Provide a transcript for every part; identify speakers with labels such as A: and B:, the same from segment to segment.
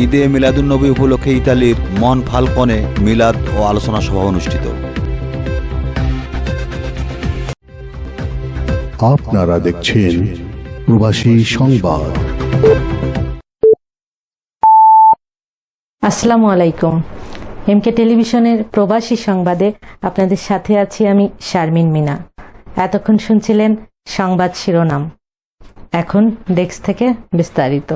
A: ঈদে মিলাদুন্নবী উপলক্ষে ইতালির মন ফালকনে মিলাদ ও আলোচনা সভা অনুষ্ঠিত।
B: আপনারা দেখছেন প্রবাসী সংবাদ।
C: আসসালামু আলাইকুম। এমকে টেলিভিশনের প্রবাসী সংবাদে আপনাদের সাথে আছি আমি শারমিন মিনা। এতক্ষণ শুনছিলেন সংবাদ শিরোনাম। এখন ডেস্ক থেকে বিস্তারিত।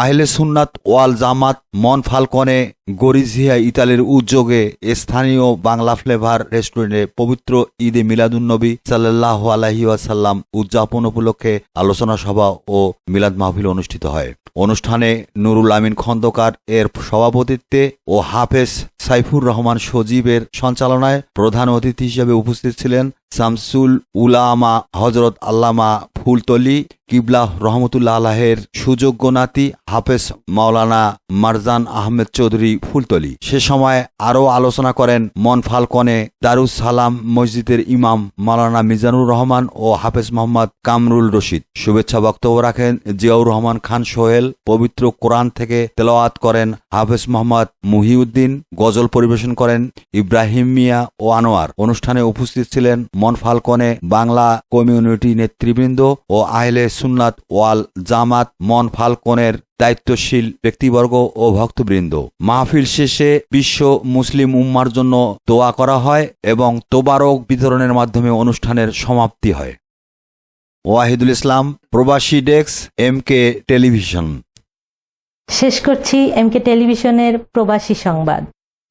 A: আহলে সুন্নাত ওয়াল জামাত মন ফালকনে গরিজিয়া ইতালির উদ্যোগে স্থানীয় বাংলা ফ্লেভার রেস্টুরেন্টে পবিত্র ঈদে মিলাদুন্নবী সাল্লাহ আলহি ওয়াসাল্লাম উদযাপন উপলক্ষে আলোচনা সভা ও মিলাদ মাহফিল অনুষ্ঠিত হয়। অনুষ্ঠানে নুরুল আমিন খন্দকার এর সভাপতিত্বে ও হাফেজ সাইফুর রহমান সজীবের সঞ্চালনায় প্রধান অতিথি হিসেবে উপস্থিত ছিলেন শামসুল উলামা হজরত আল্লামা ফুলতলি কিবলাহ রহমতুল্লাহ আলাহের সুযোগ্য নাতি হাফেজ মাওলানা মারজান আহমেদ চৌধুরী ফুলতলি। সে সময় আরও আলোচনা করেন মন ফালকনে দারুস সালাম মসজিদের ইমাম মাওলানা মিজানুর রহমান ও হাফেজ মোহাম্মদ কামরুল রশিদ। শুভেচ্ছা বক্তব্য রাখেন জিয়াউর রহমান খান সোহেল পবিত্র কোরআন থেকে তেলাওয়াত করেন হাফেজ মোহাম্মদ মুহিউদ্দিন, গজল পরিবেশন করেন ইব্রাহিম মিয়া ও আনোয়ার। অনুষ্ঠানে উপস্থিত ছিলেন মন ফালকনে বাংলা কমিউনিটি নেতৃবৃন্দ ও আহলে সুন্নাত ওয়াল জামাত মন ফালকনের দায়িত্বশীল ব্যক্তিবর্গ ও ভক্তবৃন্দ। মাহফিল শেষে বিশ্ব মুসলিম উম্মার জন্য দোয়া করা হয় এবং তোবারক বিতরণের মাধ্যমে অনুষ্ঠানের সমাপ্তি হয়। ওয়াহিদুল ইসলাম, প্রবাসী ডেস্ক, এম কে টেলিভিশন।
C: শেষ করছি এম কে টেলিভিশনের প্রবাসী সংবাদ।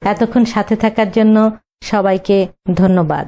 C: এতক্ষণ সাথে থাকার জন্য সবাইকে ধন্যবাদ।